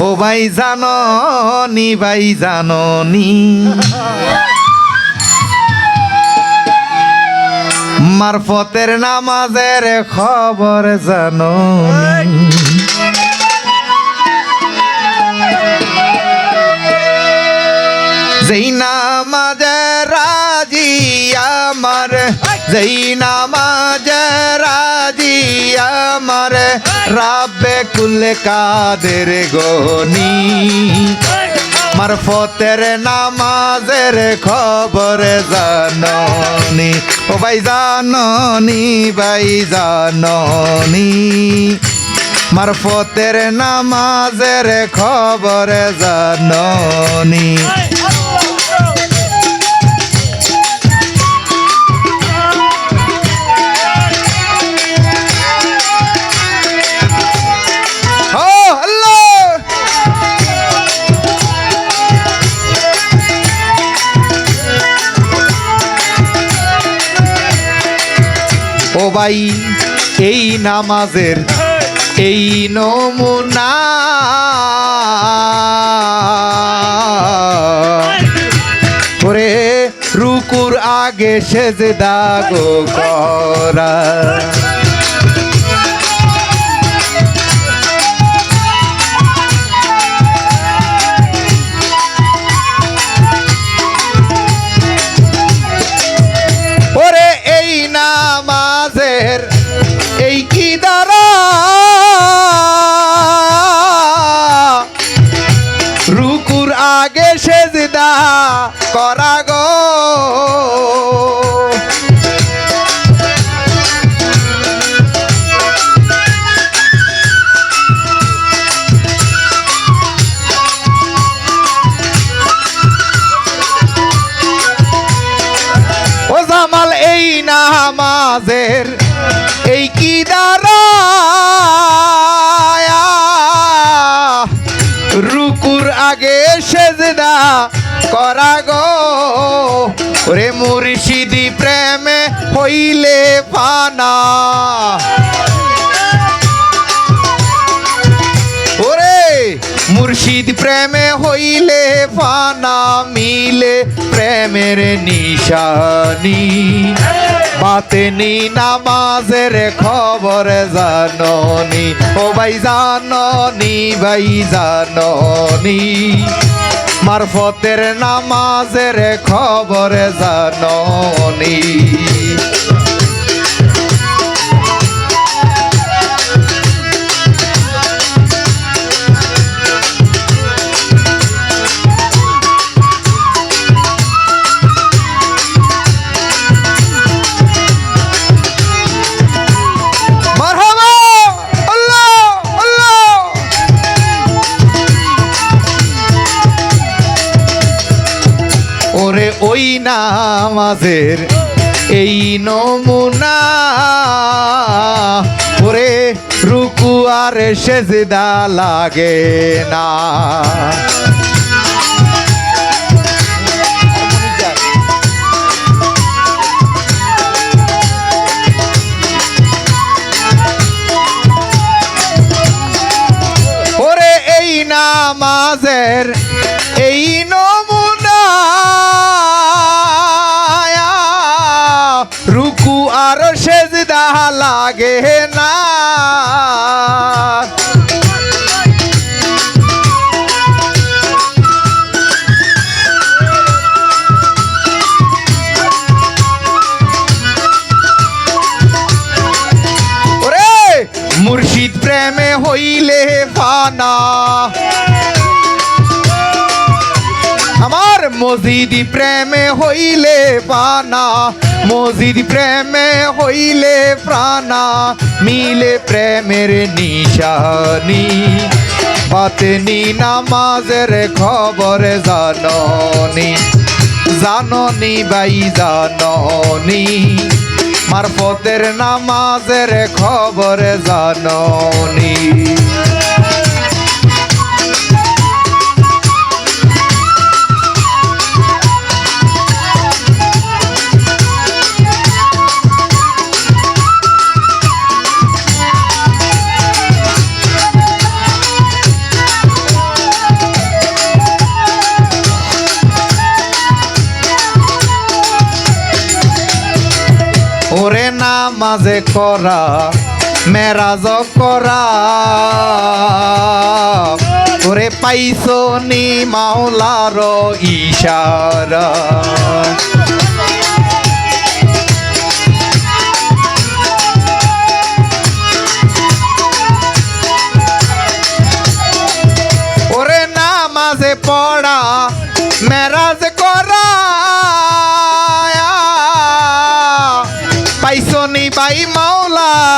ও ভাই জানো নি ভাই জানো নি মারফতের নামাজের খবর জানো? যেই নামাজে রাজি আমার, যেই নামাজে রাবে কুল কাদের গনি? মারফতের নামাজের খবর জাননি। ও ভাই জাননি ভাই জাননি। মারফতের নামাজের খবর জাননি। ভাই এই নামাজের এই নমুনা। ওরে রুকুর আগে সেজে দাগো করা। নামাজের এই কি দ্বারা রুকুর আগে সেজদা করা গো। ওরে মুর্শিদি প্রেমে হইলে পানা ওরে মুর্শিদ প্রেমে হইলে ফানা, মিলে প্রেমের নিশানি। বাতেনি নামাজের খবর জাননি। ও ভাই জাননি ভাই জাননি। মারফতের নামাজের খবর জাননি। ওরে ওই নামাজের এই নমুনা। ওরে রুকু আর সেজদা লাগে না। ওরে এই নামাজের রুকু আর সেজদা লাগে না ওরে মুর্শিদ প্রেমে হইলে ফানা মসজিদ প্রেমে হইলে পানা মসজিদ প্রেমে হইলে প্রাণা, মিলে প্রেমের নিশানি। বাতনি নামাজের খবর জাননি জাননি বাই জাননি। মারফতের নামাজের খবর জাননি। নামাজে করা মেরাজ করা। ওরে পাইছো নি মাওলার ইশারা। ওরে নামাজে পড়া মেরাজ করা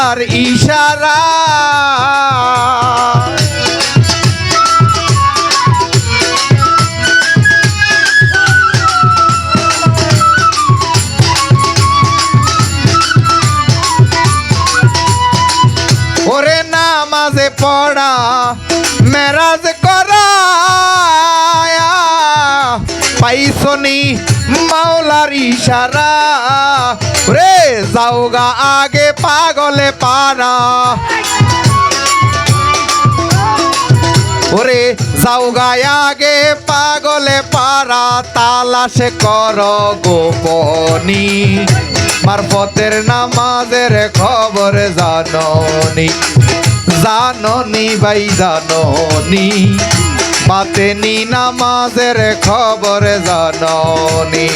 মাওলার ইশারা। ওরে নামাজে পড়া মেরাজ করা পাইছনি মাওলার ইশারা। রে যাওগা আগে পাগলে পারা ওরে যাওগা আগে পাগলে পারা তালাশে কর গোপনী। মারফতের নামাজের খবর জাননি জাননি ভাই, জাননি। বাতেনি নামাজের খবর জাননি।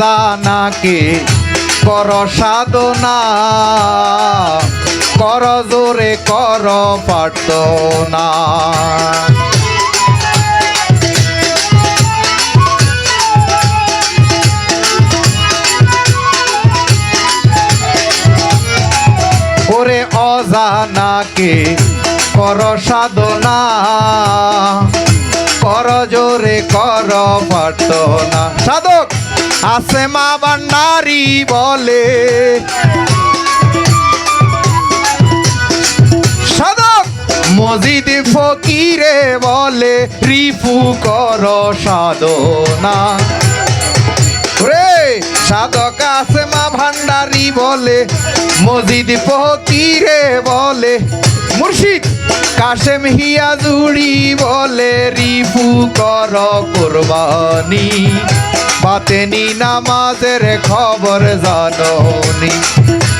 অজানাকে কর সাধনা, কর জোরে, কর পার্থনা ওরে অজানাকে কর সাধনা, কর জোরে, কর পার্থনা সাধক আছে মা ভান্ডারি বলে। মসজিদ ফকিরে বলে রিফু কর সাধনা। রে সাধক আসে বলে, মসজিদ ফকিরে বলে। মুর্শিদ কাশেম হিয়া জুড়ি বলে, রিফু কর কোরবানি। বাতেনি নামাজের খবর জাননি।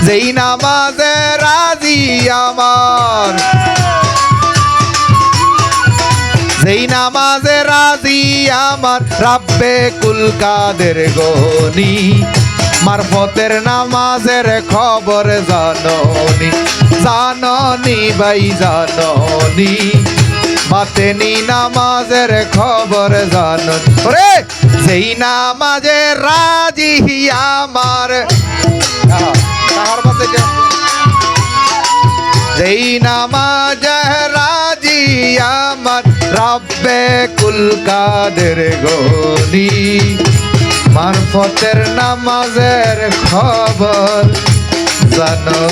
যেই নামাজে রাজি আমার। যেই নামাজে রাজি আমার, রাব্বে কুল কাদের গনি। মারফতের নামাজের খবর জাননি জাননি ভাই, জাননি। বাতেনি নামাজের খবর জানন। রে যেই নামাজে রাজি আমার? যেই নামাজ রাজি আমার, রব্বে কুল কাদের গনি। মারফতের নামাজের খবর জানো।